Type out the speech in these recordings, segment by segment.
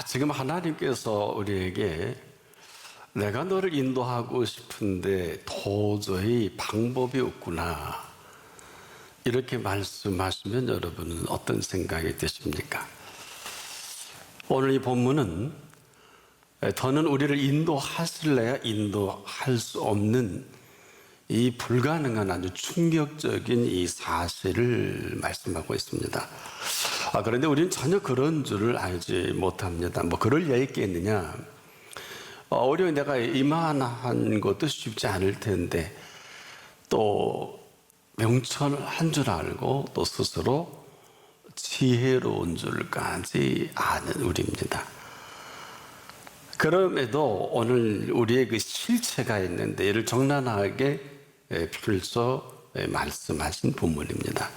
아, 지금 하나님께서 우리에게 내가 너를 인도하고 싶은데 도저히 방법이 없구나. 이렇게 말씀하시면 여러분은 어떤 생각이 드십니까? 오늘 이 본문은 더는 우리를 인도하실래야 인도할 수 없는 이 불가능한 아주 충격적인 이 사실을 말씀하고 있습니다. 아, 그런데 우리는 전혀 그런 줄을 알지 못합니다. 뭐 그럴 리가 있겠느냐. 어, 오히려 내가 이만한 것도 쉽지 않을 텐데 또 명철한 줄 알고 또 스스로 지혜로운 줄까지 아는 우리입니다. 그럼에도 오늘 우리의 그 실체가 있는데 이를 적나라하게 펼쳐 말씀하신 본문입니다.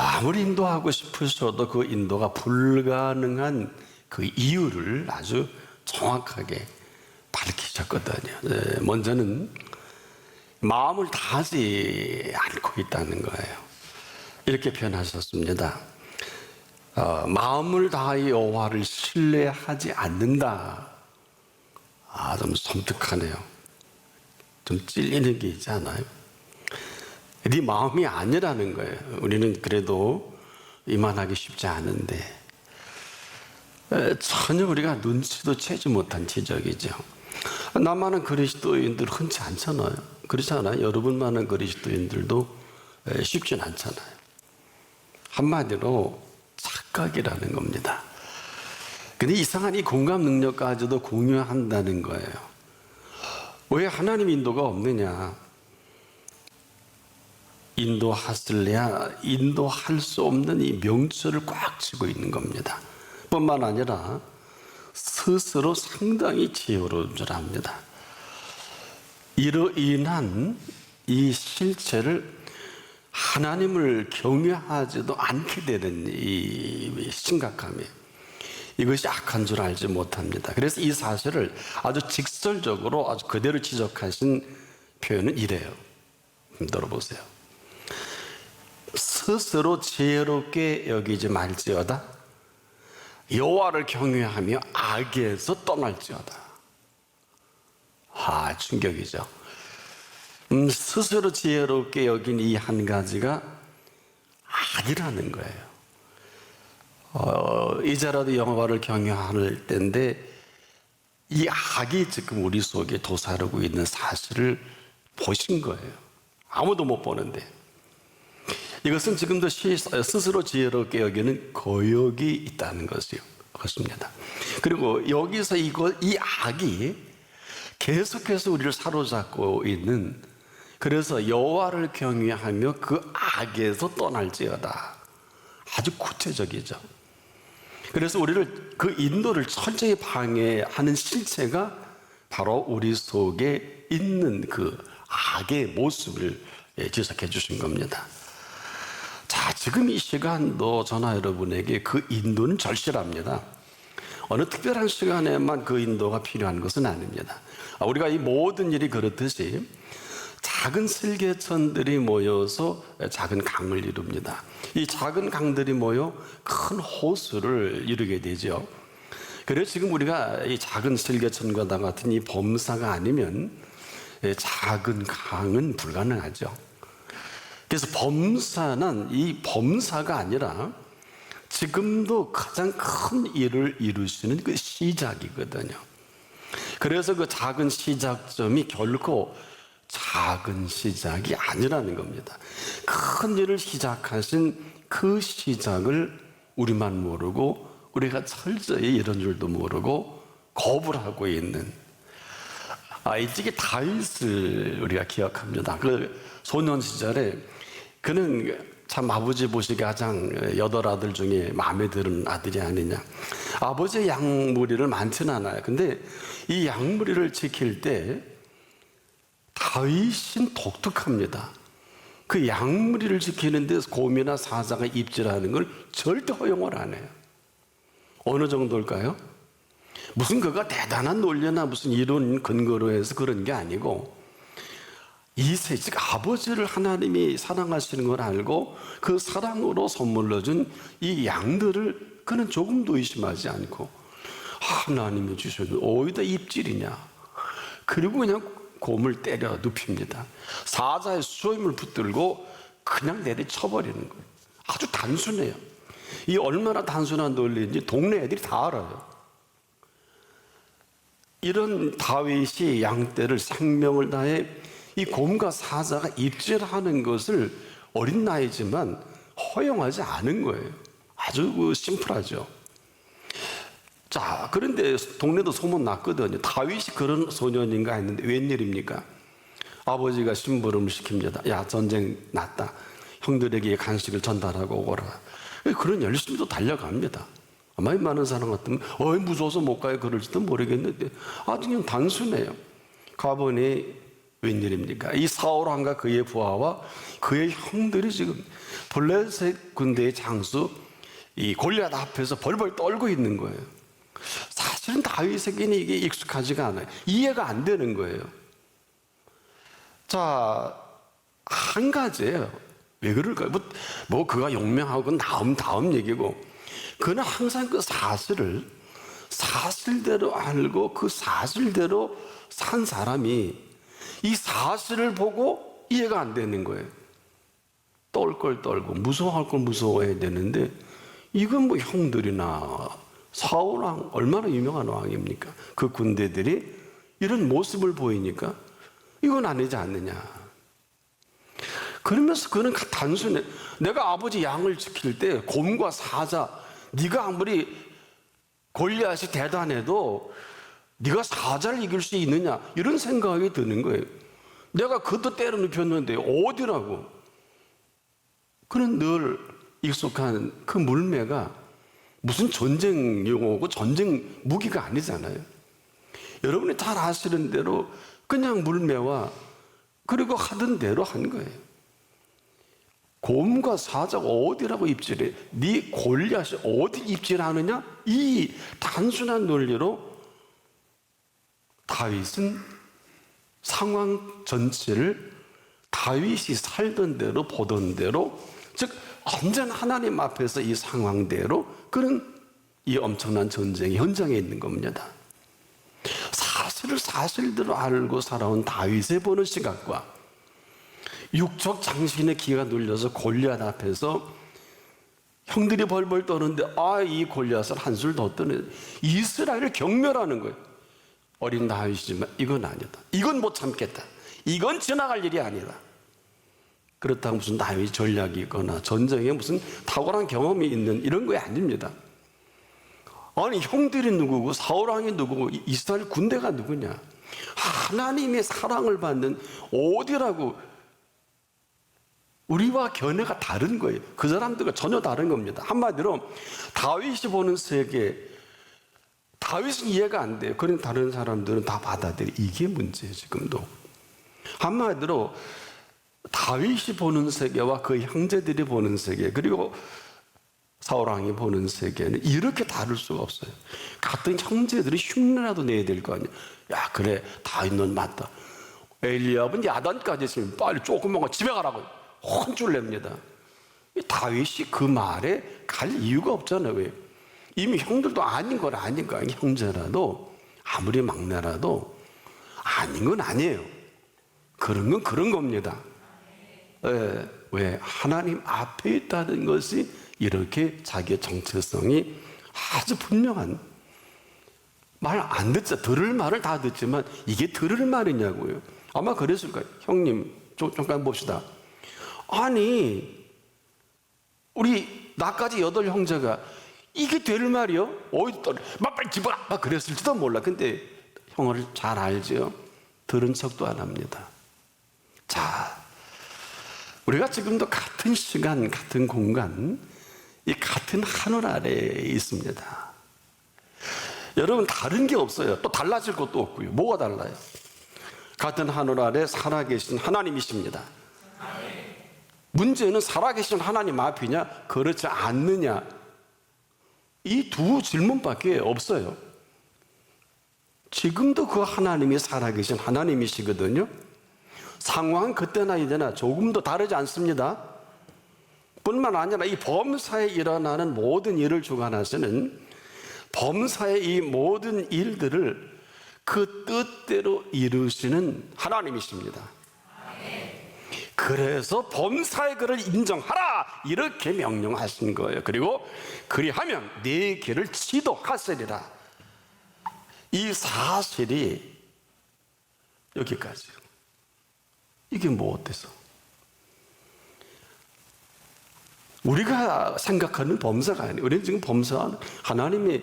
아무리 인도하고 싶으셔도 그 인도가 불가능한 그 이유를 아주 정확하게 밝히셨거든요. 네, 먼저는 마음을 다하지 않고 있다는 거예요. 이렇게 표현하셨습니다. 어, 마음을 다하여 여호와를 신뢰하지 않는다. 아, 좀 섬뜩하네요. 좀 찔리는 게 있지 않아요? 네 마음이 아니라는 거예요. 우리는 그래도 이만하기 쉽지 않은데 에, 전혀 우리가 눈치도 채지 못한 지적이죠. 나만한 그리스도인들 흔치 않잖아요. 그렇지 않아요? 여러분만한 그리스도인들도 에, 쉽진 않잖아요. 한마디로 착각이라는 겁니다. 근데 이상한 이 공감 능력까지도 공유한다는 거예요. 왜 하나님 인도가 없느냐? 인도하실래야 인도할 수 없는 이 명철을 꽉 쥐고 있는 겁니다. 뿐만 아니라 스스로 상당히 지혜로운 줄 압니다. 이로 인한 이 실체를 하나님을 경외하지도 않게 되는 이 심각함이 이것이 악한 줄 알지 못합니다. 그래서 이 사실을 아주 직설적으로 아주 그대로 지적하신 표현은 이래요. 들어보세요. 스스로 지혜롭게 여기지 말지어다. 여호와를 경외하며 악에서 떠날지어다. 아 충격이죠. 음, 스스로 지혜롭게 여긴 이 한 가지가 악이라는 거예요. 어, 이제라도 여호와를 경외할 때인데 이 악이 지금 우리 속에 도사르고 있는 사실을 보신 거예요. 아무도 못 보는데. 이것은 지금도 시- 스스로 지혜롭게 여기는 거역이 있다는 것이요. 그렇습니다. 그리고 여기서 이거, 이 악이 계속해서 우리를 사로잡고 있는 그래서 여호와를 경외하며 그 악에서 떠날지어다. 아주 구체적이죠. 그래서 우리를 그 인도를 철저히 방해하는 실체가 바로 우리 속에 있는 그 악의 모습을 예, 지적해 주신 겁니다. 자, 지금 이 시간도 저나 여러분에게 그 인도는 절실합니다. 어느 특별한 시간에만 그 인도가 필요한 것은 아닙니다. 아, 우리가 이 모든 일이 그렇듯이 작은 슬개천들이 모여서 작은 강을 이룹니다. 이 작은 강들이 모여 큰 호수를 이루게 되죠. 그래서 지금 우리가 이 작은 슬개천과 같은 이 범사가 아니면 예, 작은 강은 불가능하죠. 그래서 범사는 이 범사가 아니라 지금도 가장 큰 일을 이루시는 그 시작이거든요. 그래서 그 작은 시작점이 결코 작은 시작이 아니라는 겁니다. 큰 일을 시작하신 그 시작을 우리만 모르고 우리가 철저히 이런 줄도 모르고 거부를 하고 있는 아, 이쪽에 다윗을 우리가 기억합니다. 그 소년 시절에 그는 참 아버지 보시기에 가장 여덟 아들 중에 마음에 드는 아들이 아니냐. 아버지의 양무리를 많지는 않아요. 근데 이 양무리를 지킬 때 다윗은 독특합니다. 그 양무리를 지키는 데 곰이나 사자가 입질하는 걸 절대 허용을 안 해요. 어느 정도일까요? 무슨 그가 대단한 논리나 무슨 이론 근거로 해서 그런 게 아니고 이세 즉 아버지를 하나님이 사랑하시는 걸 알고 그 사랑으로 선물로 준 이 양들을 그는 조금도 의심하지 않고 하나님이 주셔도 어디다 입질이냐. 그리고 그냥 곰을 때려 눕힙니다. 사자의 수염을 붙들고 그냥 내리쳐버리는 거예요. 아주 단순해요. 이 얼마나 단순한 논리인지 동네 애들이 다 알아요. 이런 다윗이 양떼를 생명을 다해 이 곰과 사자가 입질하는 것을 어린 나이지만 허용하지 않은 거예요. 아주 그 심플하죠. 자, 그런데 동네도 소문 났거든요. 다윗이 그런 소년인가 했는데 웬일입니까? 아버지가 심부름을 시킵니다. 야, 전쟁 났다. 형들에게 간식을 전달하고 오거라. 그런 열심히 또 달려갑니다. 아마 많은 사람 같으면, 어이, 무서워서 못 가요. 그럴지도 모르겠는데, 아주 그냥 단순해요. 가보니 웬일입니까? 이 사울왕과 그의 부하와 그의 형들이 지금 블레셋 군대의 장수 이 골리앗 앞에서 벌벌 떨고 있는 거예요. 사실은 다윗에게는 이게 익숙하지가 않아요. 이해가 안 되는 거예요. 자, 한 가지예요. 왜 그럴까요? 뭐, 뭐 그가 용맹하고 다음 다음 얘기고 그는 항상 그 사실을 사실대로 알고 그 사실대로 산 사람이 이 사실을 보고 이해가 안 되는 거예요. 떨 걸 떨고 무서워할 걸 무서워해야 되는데 이건 뭐 형들이나 사울왕 얼마나 유명한 왕입니까? 그 군대들이 이런 모습을 보이니까 이건 아니지 않느냐. 그러면서 그는 단순해. 내가 아버지 양을 지킬 때 곰과 사자, 네가 아무리 골리앗이 대단해도 네가 사자를 이길 수 있느냐 이런 생각이 드는 거예요. 내가 그도 때려 눕혔는데 어디라고? 그는 늘 익숙한 그 물매가 무슨 전쟁 용어고 전쟁 무기가 아니잖아요. 여러분이 잘 아시는 대로 그냥 물매와 그리고 하던 대로 한 거예요. 곰과 사자가 어디라고 입질해? 네 골리앗이 어디 입질하느냐? 이 단순한 논리로 다윗은 상황 전체를 다윗이 살던 대로 보던 대로 즉 완전 하나님 앞에서 이 상황대로 그런 이 엄청난 전쟁의 현장에 있는 겁니다. 사실을 사실대로 알고 살아온 다윗의 보는 시각과 육적 장신의 기가 눌려서 골리앗 앞에서 형들이 벌벌 떠는데 아 이 골리앗을 한술 더 떠네 이스라엘을 경멸하는 거예요. 어린 다윗이지만 이건 아니다. 이건 못 참겠다. 이건 지나갈 일이 아니다. 그렇다고 무슨 다윗 전략이 있거나 전쟁에 무슨 탁월한 경험이 있는 이런 거 아닙니다. 아니 형들이 누구고 사울왕이 누구고 이스라엘 군대가 누구냐? 하나님의 사랑을 받는 어디라고 우리와 견해가 다른 거예요. 그 사람들과 전혀 다른 겁니다. 한마디로 다윗이 보는 세계 다윗은 이해가 안 돼요. 그런 다른 사람들은 다 받아들이 이게 문제예요. 지금도 한마디로 다윗이 보는 세계와 그 형제들이 보는 세계 그리고 사울왕이 보는 세계는 이렇게 다를 수가 없어요. 같은 형제들이 흉내라도 내야 될 거 아니야. 야 그래 다윗 넌 맞다. 엘리압은 야단까지 했으면 빨리 조금만 집에 가라고 혼쭐 냅니다. 다윗이 그 말에 갈 이유가 없잖아요. 왜? 이미 형들도 아닌 걸 아니에요. 형제라도 아무리 막내라도 아닌 건 아니에요. 그런 건 그런 겁니다. 예, 왜 하나님 앞에 있다는 것이 이렇게 자기의 정체성이 아주 분명한 말 안 듣죠. 들을 말을 다 듣지만 이게 들을 말이냐고요. 아마 그랬을 거예요. 형님 좀 잠깐 봅시다. 아니 우리 나까지 여덟 형제가 이게 될 말이요? 어디 떠? 막 집어라! 막 그랬을지도 몰라. 근데 형을 잘 알죠. 들은 척도 안 합니다. 자, 우리가 지금도 같은 시간, 같은 공간, 이 같은 하늘 아래에 있습니다. 여러분, 다른 게 없어요. 또 달라질 것도 없고요. 뭐가 달라요? 같은 하늘 아래 살아계신 하나님이십니다. 문제는 살아계신 하나님 앞이냐, 그렇지 않느냐. 이 두 질문밖에 없어요. 지금도 그 하나님이 살아계신 하나님이시거든요. 상황은 그때나 이제나 조금도 다르지 않습니다. 뿐만 아니라 이 범사에 일어나는 모든 일을 주관하시는 범사의 이 모든 일들을 그 뜻대로 이루시는 하나님이십니다. 그래서 범사의 그를 인정하라 이렇게 명령하신 거예요. 그리고 그리하면 네 길을 지도하시리라. 이 사실이 여기까지. 이게 뭐 어때서? 우리가 생각하는 범사가 아니에요. 우리는 지금 범사 하나님이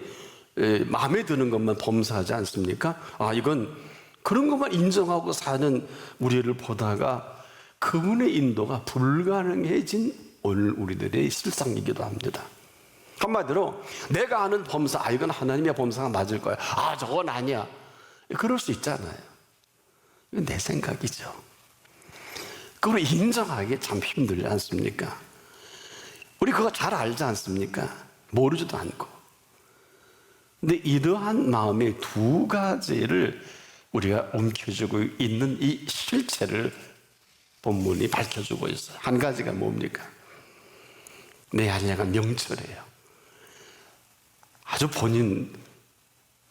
에, 마음에 드는 것만 범사하지 않습니까? 아 이건 그런 것만 인정하고 사는 우리를 보다가 그분의 인도가 불가능해진 오늘 우리들의 실상이기도 합니다. 한마디로 내가 아는 범사, 아 이건 하나님의 범사가 맞을 거야. 아 저건 아니야. 그럴 수 있잖아요. 내 생각이죠. 그걸 인정하기 참 힘들지 않습니까? 우리 그거 잘 알지 않습니까? 모르지도 않고. 근데 이러한 마음의 두 가지를 우리가 움켜쥐고 있는 이 실체를 본문이 밝혀주고 있어요. 한 가지가 뭡니까? 내 아내가 명철해요. 아주 본인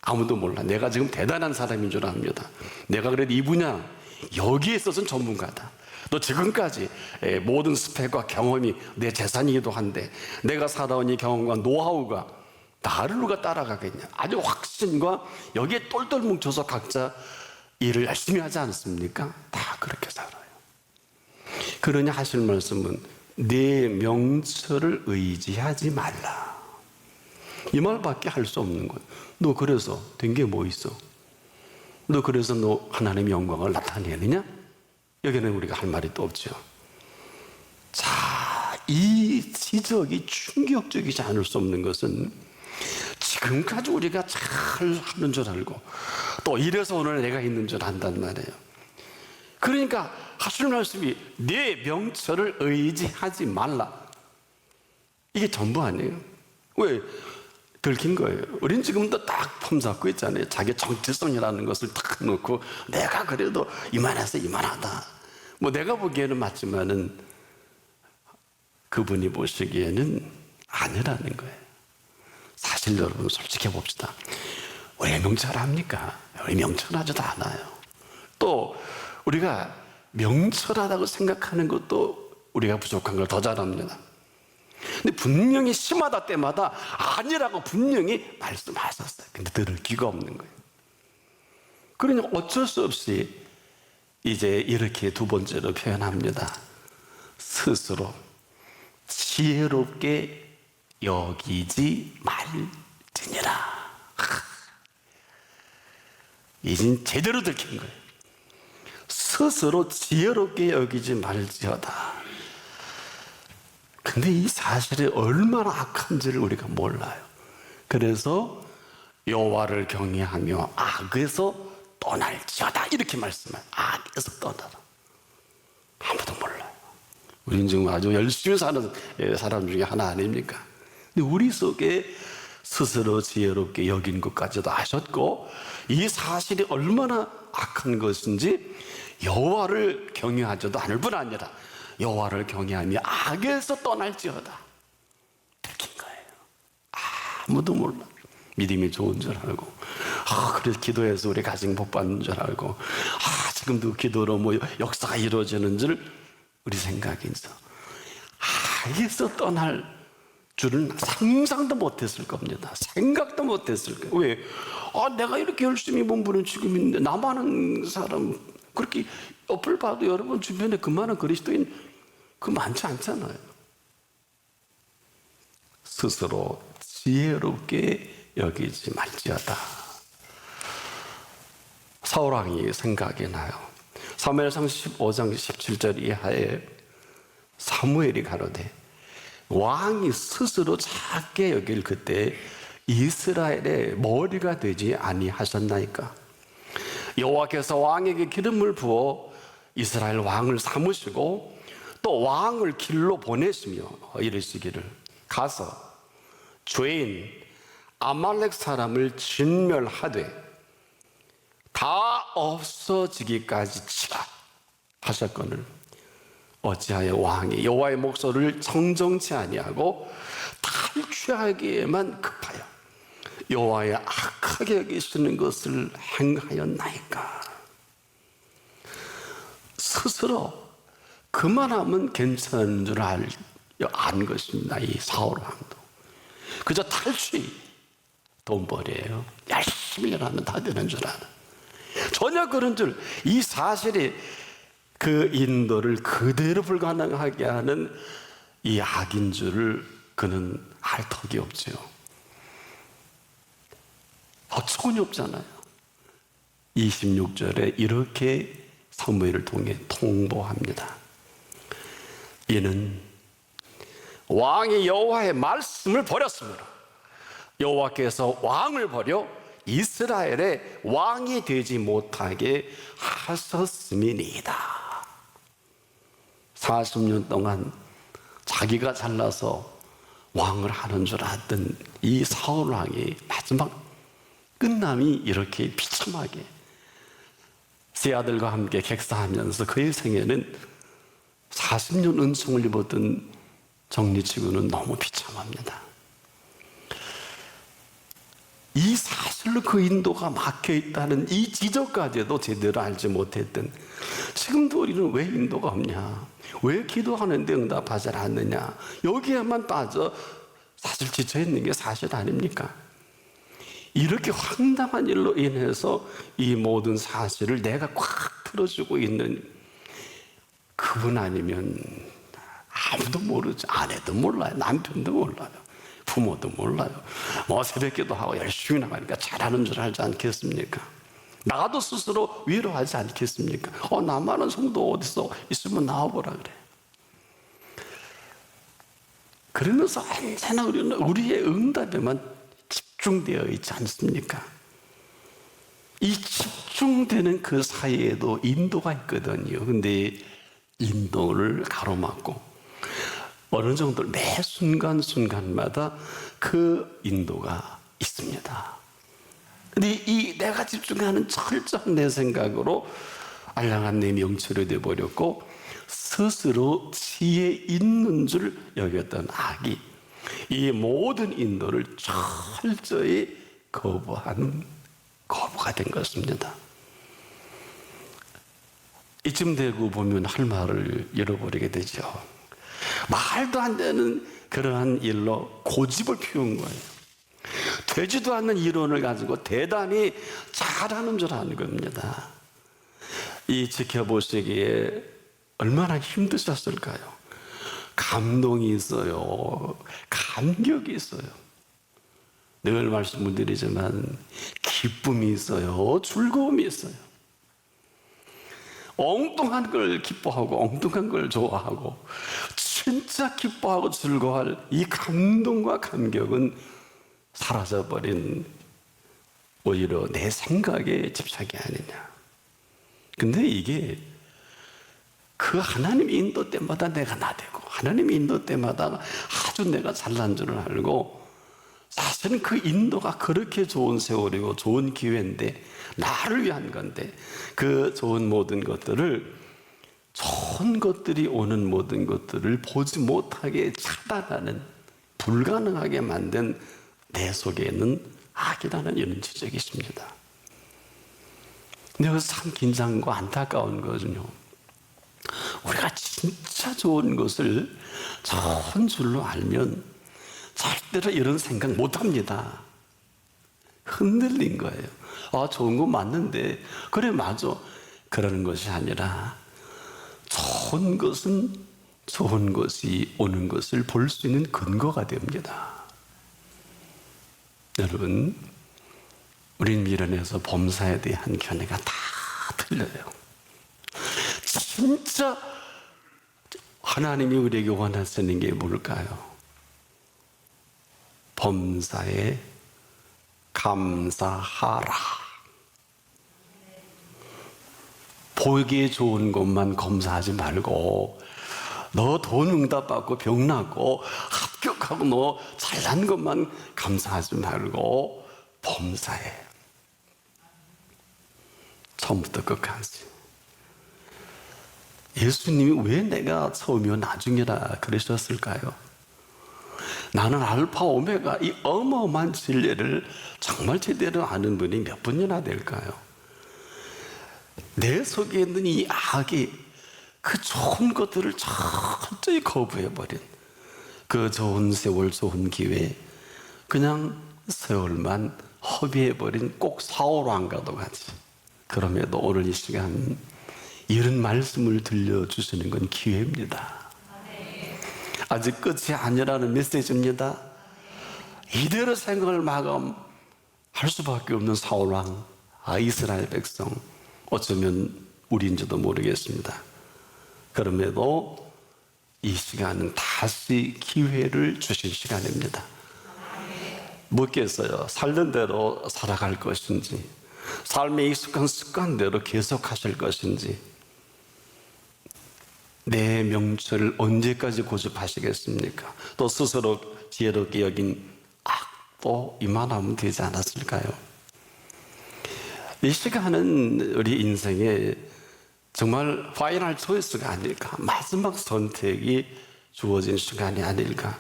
아무도 몰라. 내가 지금 대단한 사람인 줄 압니다. 내가 그래도 이 분야 여기에 있어서는 전문가다. 또 지금까지 에, 모든 스펙과 경험이 내 재산이기도 한데 내가 살아온 이 경험과 노하우가 나를 누가 따라가겠냐. 아주 확신과 여기에 똘똘 뭉쳐서 각자 일을 열심히 하지 않습니까? 다 그렇게 살아요. 그러냐 하실 말씀은 내 명철을 의지하지 말라. 이 말밖에 할 수 없는 거예요. 너 그래서 된 게 뭐 있어? 너 그래서 너 하나님의 영광을 나타내느냐? 여기는 우리가 할 말이 또 없죠. 자, 이 지적이 충격적이지 않을 수 없는 것은 지금까지 우리가 잘 하는 줄 알고 또 이래서 오늘 내가 있는 줄 안단 말이에요. 그러니까 하실 말씀이 내 명철을 의지하지 말라. 이게 전부 아니에요. 왜? 들킨 거예요. 우린 지금도 딱 폼잡고 있잖아요. 자기 정체성이라는 것을 딱 놓고 내가 그래도 이만해서 이만하다. 뭐 내가 보기에는 맞지만은 그분이 보시기에는 아니라는 거예요. 사실 여러분 솔직해 봅시다. 왜 명철합니까? 왜 명철하지도 않아요. 또 우리가 명철하다고 생각하는 것도 우리가 부족한 걸 더 잘합니다. 근데 분명히 심하다 때마다 아니라고 분명히 말씀하셨어요. 근데 들을 귀가 없는 거예요. 그러니 어쩔 수 없이 이제 이렇게 두 번째로 표현합니다. 스스로 지혜롭게 여기지 말지니라. 이젠 제대로 들킨 거예요. 스스로 지혜롭게 여기지 말지어다. 근데 이 사실이 얼마나 악한지를 우리가 몰라요. 그래서 여호와를 경외하며 악에서 떠날지어다 이렇게 말씀해요. 악에서 떠나라. 아무도 몰라요. 우리는 지금 아주 열심히 사는 사람 중에 하나 아닙니까? 근데 우리 속에 스스로 지혜롭게 여긴 것까지도 아셨고 이 사실이 얼마나 악한 것인지 여호와를 경외하지도 않을 뿐 아니라 여호와를 경외하며 악에서 떠날지어다 들킨 거예요. 아무도 몰라. 믿음이 좋은 줄 알고 아 그래서 기도해서 우리 가정 복 받는 줄 알고 아 지금도 기도로 뭐 역사가 이루어지는 줄 우리 생각에서 악에서 떠날 줄은 상상도 못했을 겁니다. 생각도 못했을 거예요. 왜? 아, 내가 이렇게 열심히 몸부는 지금인데 나만은 사람 그렇게 옆을 봐도 여러분 주변에 그만한 그리스도인 그 많지 않잖아요. 스스로 지혜롭게 여기지 말지어다. 사울왕이 생각이 나요. 사무엘상 15장 17절 이하에 사무엘이 가로되 왕이 스스로 작게 여길 그때 이스라엘의 머리가 되지 아니하셨나이까 여호와께서 왕에게 기름을 부어 이스라엘 왕을 삼으시고 또 왕을 길로 보내시며 이르시기를. 가서 죄인 아말렉 사람을 진멸하되 다 없어지기까지 치라 하셨거늘. 어찌하여 왕이 여호와의 목소리를 정정치 아니하고 탈취하기에만 급하여 여호와의 악하게 여기시는 것을 행하였나이까? 스스로 그만하면 괜찮은 줄 알, 안 것입니다 이 사울 왕도. 그저 탈취 돈벌이에요. 열심히 일하면 다 되는 줄 아는 전혀 그런 줄 이 사실이 그 인도를 그대로 불가능하게 하는 이 악인 줄을 그는 알 턱이 없지요. 어처구니 없잖아요. 26절에 이렇게 사무엘을 통해 통보합니다. 이는 왕이 여호와의 말씀을 버렸으므로 여호와께서 왕을 버려 이스라엘의 왕이 되지 못하게 하셨음이니이다. 40년 동안 자기가 잘나서 왕을 하는 줄 알았던 이 사울 왕이 마지막 끝남이 이렇게 비참하게 세 아들과 함께 객사하면서 그의 생애는 40년 은총을 입었던 정리치고는 너무 비참합니다. 이 사실로 그 인도가 막혀 있다는 이 지적까지도 제대로 알지 못했던 지금도 우리는 왜 인도가 없냐? 왜 기도하는데 응답하지 않느냐? 여기에만 빠져 사실 지쳐 있는 게 사실 아닙니까? 이렇게 황당한 일로 인해서 이 모든 사실을 내가 꽉 틀어주고 있는 그분 아니면 아무도 모르죠. 아내도 몰라요. 남편도 몰라요. 부모도 몰라요. 뭐 새벽기도 하고 열심히 나가니까 잘하는 줄 알지 않겠습니까? 나도 스스로 위로하지 않겠습니까? 어, 나만은 성도 어디서 있으면 나와보라 그래. 그러면서 언제나 우리는 우리의 응답에만 집중되어 있지 않습니까? 이 집중되는 그 사이에도 인도가 있거든요. 근데 인도를 가로막고 어느 정도 매 순간순간마다 그 인도가 있습니다. 근데 이 내가 집중하는 철저한 내 생각으로 알량한 내 명철이 되어버렸고 스스로 지혜 있는 줄 여겼던 악이 이 모든 인도를 철저히 거부하는 거부가 된 것입니다. 이쯤 되고 보면 할 말을 잃어버리게 되죠. 말도 안 되는 그러한 일로 고집을 피운 거예요. 되지도 않는 이론을 가지고 대단히 잘하는 줄 아는 겁니다. 이 지켜보시기에 얼마나 힘드셨을까요? 감동이 있어요. 감격이 있어요. 늘 말씀을 드리지만 기쁨이 있어요. 즐거움이 있어요. 엉뚱한 걸 기뻐하고 엉뚱한 걸 좋아하고 진짜 기뻐하고 즐거워할 이 감동과 감격은 사라져버린 오히려 내 생각에 집착이 아니냐. 근데 이게 그 하나님 인도 때마다 내가 나대고 하나님 인도 때마다 아주 내가 잘난 줄을 알고 사실은 그 인도가 그렇게 좋은 세월이고 좋은 기회인데 나를 위한 건데 그 좋은 모든 것들을 좋은 것들이 오는 모든 것들을 보지 못하게 차단하는 불가능하게 만든 내 속에는 악이라는 이런 지적이 있습니다. 근데 여기서 참 긴장과 안타까운 거는요. 우리가 진짜 좋은 것을 좋은 줄로 알면 절대로 이런 생각 못 합니다. 흔들린 거예요. 아, 좋은 거 맞는데. 그래, 맞아. 그러는 것이 아니라 좋은 것은 좋은 것이 오는 것을 볼 수 있는 근거가 됩니다. 여러분, 우린 미련에서 범사에 대한 견해가 다 틀려요. 진짜 하나님이 우리에게 원하시는 게 뭘까요? 범사에 감사하라. 보기에 좋은 것만 검사하지 말고 너 돈 응답받고 병 낫고 합격하고 너 잘난 것만 감사하지 말고 범사에 처음부터 끝까지 예수님이 왜 내가 처음이요 나중이라 그러셨을까요? 나는 알파 오메가 이 어마어마한 진리를 정말 제대로 아는 분이 몇 분이나 될까요? 내 속에 있는 이 악이 그 좋은 것들을 철저히 거부해버린 그 좋은 세월 좋은 기회 그냥 세월만 허비해버린 꼭 사오왕과도 같이 그럼에도 오늘 이 시간 이런 말씀을 들려주시는 건 기회입니다. 아직 끝이 아니라는 메시지입니다. 이대로 생각을 마감할 수밖에 없는 사울왕 아 이스라엘 백성 어쩌면 우리인지도 모르겠습니다. 그럼에도 이 시간은 다시 기회를 주신 시간입니다. 묻겠어요. 살던 대로 살아갈 것인지, 삶의 익숙한 습관대로 계속 하실 것인지, 내 명철을 언제까지 고집하시겠습니까? 또 스스로 지혜롭게 여긴 악도 이만하면 되지 않았을까요? 이 시간은 우리 인생에 정말 파이널 초이스가 아닐까, 마지막 선택이 주어진 시간이 아닐까.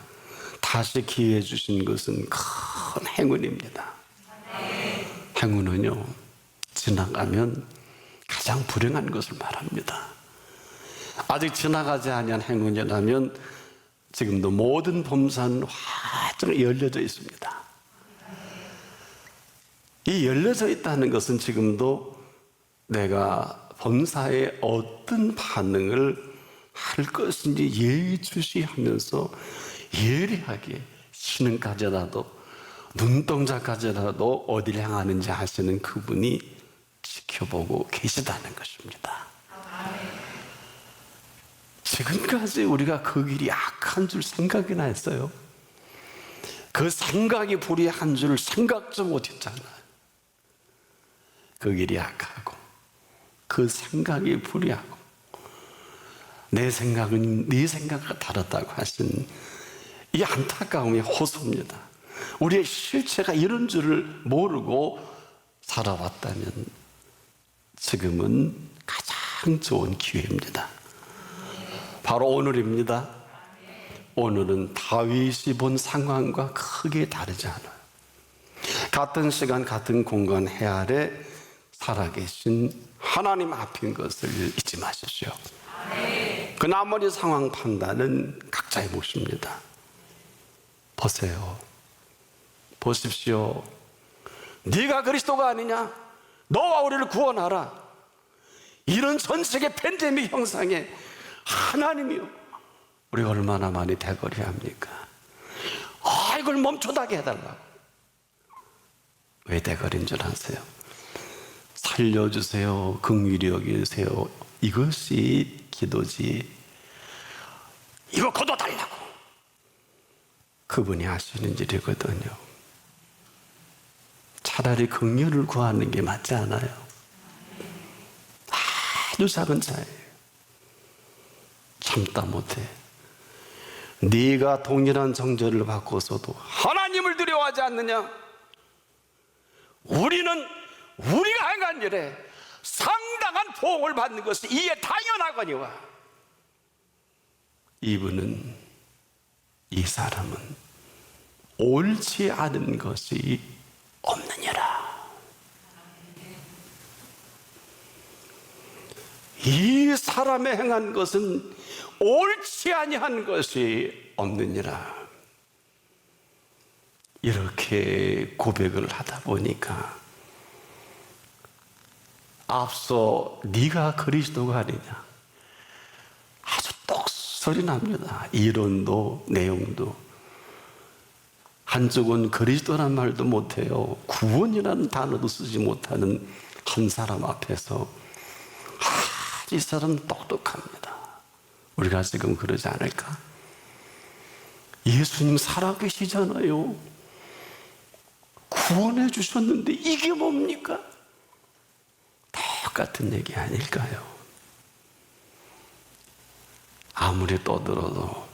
다시 기회 주신 것은 큰 행운입니다. 행운은요, 지나가면 가장 불행한 것을 말합니다. 아직 지나가지 아니한 행운이라면 지금도 모든 범사는 활짝 열려져 있습니다. 이 열려져 있다는 것은 지금도 내가 범사에 어떤 반응을 할 것인지 예의주시하면서 예리하게 신은까지라도 눈동자까지라도 어디를 향하는지 아시는 그분이 지켜보고 계시다는 것입니다. 지금까지 우리가 그 길이 악한 줄 생각이나 했어요. 그 생각이 불의한 줄 생각도 못했잖아요. 그 길이 악하고 그 생각이 불의하고 내 생각은 네 생각과 다르다고 하신 이 안타까움이 호소입니다. 우리의 실체가 이런 줄을 모르고 살아왔다면 지금은 가장 좋은 기회입니다. 바로 오늘입니다. 오늘은 다윗이 본 상황과 크게 다르지 않아요. 같은 시간, 같은 공간 해 아래 살아계신 하나님 앞인 것을 잊지 마십시오. 그 나머지 상황 판단은 각자의 몫입니다. 보세요. 보십시오. 네가 그리스도가 아니냐? 너와 우리를 구원하라. 이런 전 세계 팬데믹 형상에 하나님이요. 우리가 얼마나 많이 대거리 합니까? 아, 이걸 멈춰다게 해달라고. 왜 대거리인 줄 아세요? 살려주세요. 긍휼히 여기세요. 이것이 기도지. 이거 거둬달라고. 그분이 하시는 일이거든요. 차라리 긍휼을 구하는 게 맞지 않아요? 아주 작은 차이에요. 참다 못해. 네가 동일한 정죄를 받고서도 하나님을 두려워하지 않느냐? 우리는 우리가 행한 일에 상당한 보응을 받는 것이 이에 당연하거니와 이분은 이 사람은 옳지 않은 것이 없느니라. 이 사람의 행한 것은 옳지 아니한 것이 없느니라. 이렇게 고백을 하다 보니까 앞서 네가 그리스도가 아니냐 아주 똑소리 납니다. 이론도 내용도 한쪽은 그리스도란 말도 못해요. 구원이라는 단어도 쓰지 못하는 한 사람 앞에서 아, 이 사람 똑똑합니다. 우리가 지금 그러지 않을까? 예수님 살아계시잖아요. 구원해 주셨는데 이게 뭡니까? 똑같은 얘기 아닐까요? 아무리 떠들어도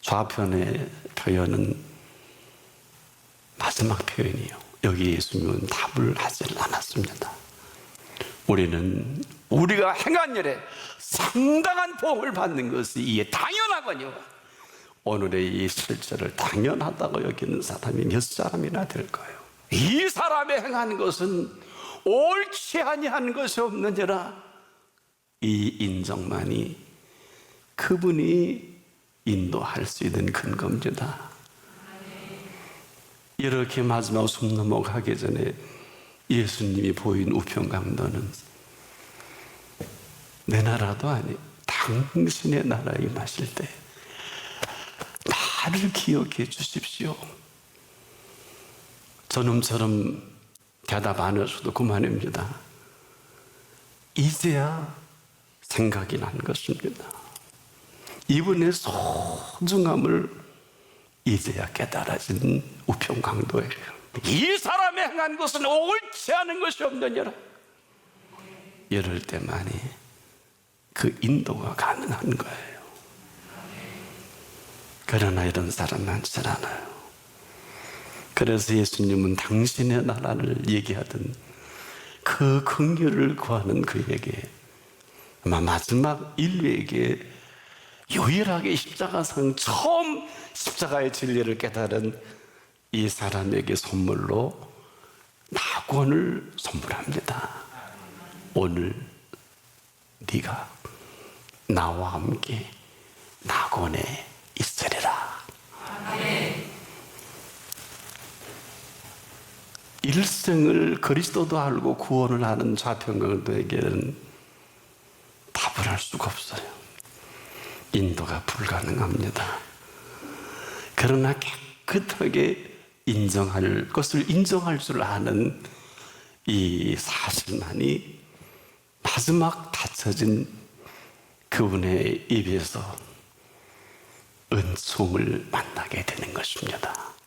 좌편의 표현은 마지막 표현이요. 여기 예수님은 답을 하지 않았습니다. 우리는 우리가 행한 일에 상당한 보험을 받는 것이 이에 당연하거니와 오늘의 이 실제를 당연하다고 여기는 사람이 몇 사람이나 될까요? 이 사람의 행한 것은 옳지 아니한 것이 없느니라 이 인정만이 그분이 인도할 수 있는 근거입니다. 이렇게 마지막 숨 넘어가기 전에 예수님이 보인 우편 강도는 내 나라도 아니 당신의 나라에 마실 때 나를 기억해 주십시오. 저놈처럼 대답 안 해서도 그만입니다. 이제야 생각이 난 것입니다. 이분의 소중함을 이제야 깨달아진 우평강도예요. 이 사람이 행한 것은 옳지 않은 것이 없느니라. 이럴 때만이 그 인도가 가능한 거예요. 그러나 이런 사람 많지 않아요. 그래서 예수님은 당신의 나라를 얘기하던 그 긍휼을 구하는 그에게 아마 마지막 인류에게 유일하게 십자가상 처음 십자가의 진리를 깨달은 이 사람에게 선물로 낙원을 선물합니다. 오늘 네가 나와 함께 낙원에 있으리라. 일생을 그리스도도 알고 구원을 하는 좌평강도에게는 답을 할 수가 없어요. 인도가 불가능합니다. 그러나 깨끗하게 인정할 것을 인정할 줄 아는 이 사실만이 마지막 닫혀진 그분의 입에서 은총을 만나게 되는 것입니다.